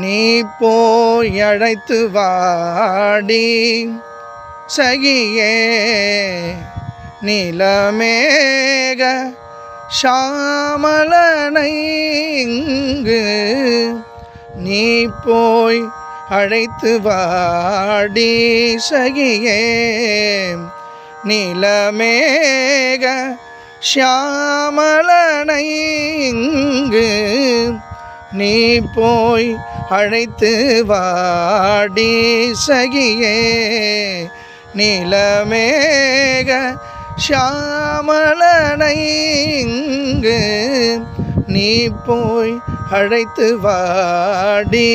நீ போய் அழைத்து வாடி. சகியே நிலமேக ஷாமலனை இங்கு நீ போய் அழைத்து வாடி. சகியே நிலமேக ஷியாமலனை இங்கு நீ போய் அழைத்து வாடி சகியே. நிலமேக ஷாமலனை இங்கு நீ போய் அழைத்து வாடி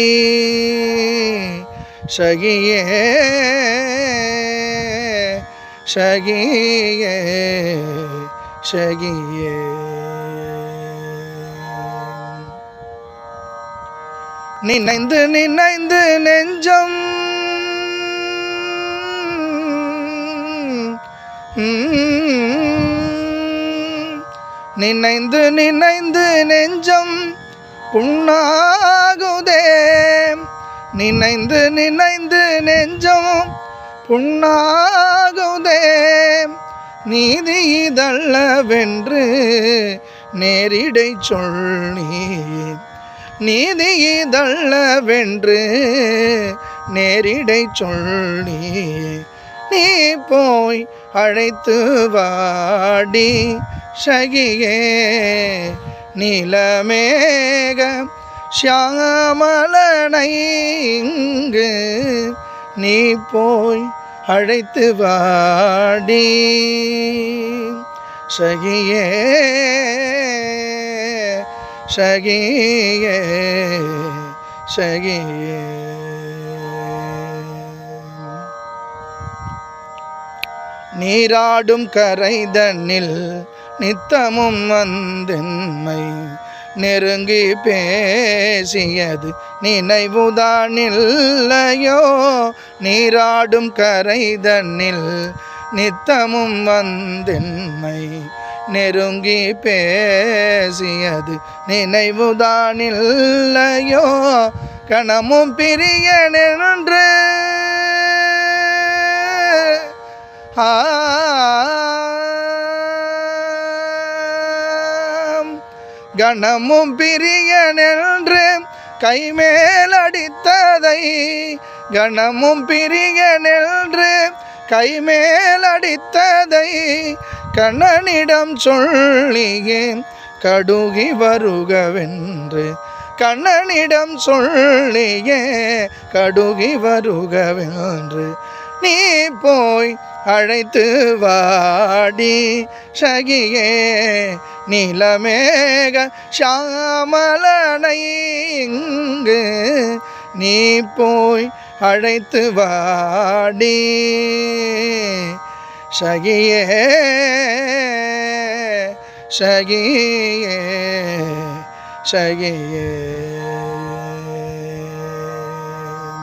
சகியே. சகியே சகியே. நினைந்து நினைந்து நெஞ்சம். நினைந்து நினைந்து நெஞ்சம் புண்ணாகுதே. நினைந்து நினைந்து நெஞ்சம் புண்ணாகுதே. நீதி இதல்லவென்று நேரிடை சொல்லி நீதியதல்லவென்று நேரிடை சொல்லி நீ போய் அழைத்து வாடி சகியே நிலமேக ஷியாமலனை இங்கு நீ போய் அழைத்து வாடி சகியே சகியே சகியே நீராடும் கரைதனில் நித்தமும் வந்தென்மை நெருங்கி பேசியது நினைவுதானில்லையோ நீராடும் கரைதனில் நித்தமும் வந்தென்மை நெருங்கி பேசியது நினைவுதானில்லையோ? கணமும் பிரிய நின்று கணமும் பிரிய நின்று கைமேல் அடித்ததை. கணமும் பிரிய நின்று கைமேல் அடித்ததை கண்ணனிடம் சொல்லியே கடுகி வருகவென்று கண்ணனிடம் சொல்லியே கடுகி வருகவென்று நீ போய் அழைத்து வாடி. சகியே நிலமேக சாமலனை இங்கு நீ போய் அழைத்து வாடி. சகியே சகியே சகியே